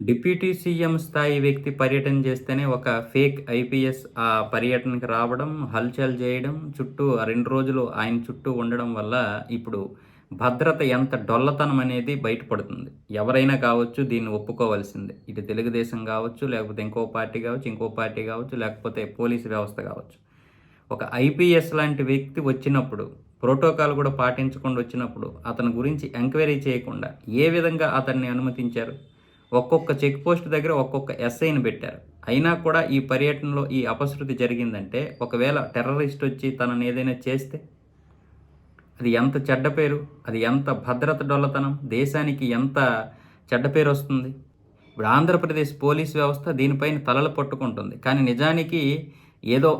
Deputy CM స్థాయి వ్యక్తి పర్యటన చేస్తేనే ఒక ఫేక్ ఐపీఎస్ ఆ పర్యటనకి రావడం హల్చల్ చేయడం చుట్టూ ఆ రెండు రోజులు ఆయన చుట్టూ ఉండడం వల్ల ఇప్పుడు భద్రత ఎంత డొల్లతనం అనేది బయటపడుతుంది. ఎవరైనా కావచ్చు దీన్ని ఒప్పుకోవాల్సిందే. ఇటు తెలుగుదేశం కావచ్చు లేకపోతే ఇంకో పార్టీ కావచ్చు ఇంకో పార్టీ కావచ్చు లేకపోతే పోలీసు వ్యవస్థ కావచ్చు. ఒక ఐపీఎస్ లాంటి వ్యక్తి వచ్చినప్పుడు ప్రోటోకాల్ కూడా పాటించకుండా వచ్చినప్పుడు అతని గురించి ఎంక్వైరీ చేయకుండా ఏ విధంగా అతన్ని అనుమతించారు? ఒక్కొక్క చెక్ పోస్ట్ దగ్గర ఒక్కొక్క ఎస్ఐని పెట్టారు. అయినా కూడా ఈ పర్యటనలో ఈ అపశృతి జరిగిందంటే ఒకవేళ టెర్రరిస్ట్ వచ్చి తనని ఏదైనా చేస్తే? అది ఎంత చెడ్డ పేరు? అది ఎంత భద్రత డొల్లతనం? దేశానికి ఎంత చెడ్డ పేరు వస్తుంది? ఇప్పుడు ఆంధ్రప్రదేశ్ పోలీస్ వ్యవస్థ దీనిపైన తలలు పట్టుకుంటుంది. కానీ నిజానికి ఏదో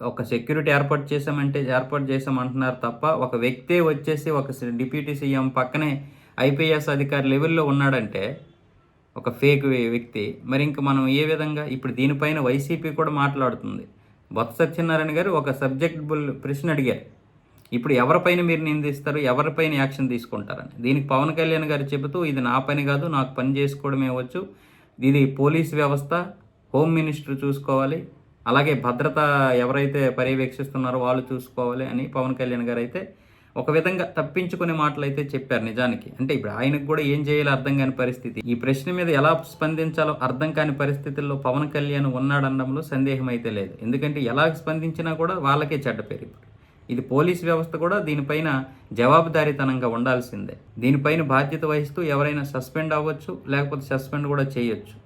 ఒక సెక్యూరిటీ ఏర్పాటు చేసామంటే ఏర్పాటు చేసామంటున్నారు తప్ప ఒక వ్యక్తే వచ్చేసి ఒక డిప్యూటీ సీఎం పక్కనే ఐపీఎస్ అధికారి లెవెల్లో ఉన్నాడంటే ఒక ఫేక్ వ్యక్తి. మరి ఇంక మనం ఏ విధంగా ఇప్పుడు దీనిపైన వైసీపీ కూడా మాట్లాడుతుంది. బొత్స సత్యనారాయణ గారు ఒక సబ్జెక్టబుల్ ప్రశ్న అడిగారు. ఇప్పుడు ఎవరిపైన మీరు నిందిస్తారు? ఎవరిపైన యాక్షన్ తీసుకుంటారని. దీనికి పవన్ కళ్యాణ్ గారు చెబుతూ ఇది నా పని కాదు నాకు పని చేసుకోవడమే వచ్చు ఇది పోలీస్ వ్యవస్థ హోమ్ మినిస్టర్ చూసుకోవాలి. అలాగే భద్రత ఎవరైతే పర్యవేక్షిస్తున్నారో వాళ్ళు చూసుకోవాలి అని పవన్ కళ్యాణ్ గారు అయితే ఒక విధంగా తప్పించుకునే మాటలు అయితే చెప్పారు నిజానికి. అంటే ఇప్పుడు ఆయనకు కూడా ఏం చేయాలో అర్థం కాని పరిస్థితి. ఈ ప్రశ్న మీద ఎలా స్పందించాలో అర్థం కాని పరిస్థితుల్లో పవన్ కళ్యాణ్ ఉన్నాడనడంలో సందేహం అయితే లేదు. ఎందుకంటే ఎలా స్పందించినా కూడా వాళ్ళకే చెడ్డ పేరు ఇప్పుడు. ఇది పోలీస్ వ్యవస్థ కూడా దీనిపైన జవాబుదారీతనంగా ఉండాల్సిందే. దీనిపైన బాధ్యత వహిస్తూ ఎవరైనా సస్పెండ్ అవ్వచ్చు లేకపోతే సస్పెండ్ కూడా చేయొచ్చు.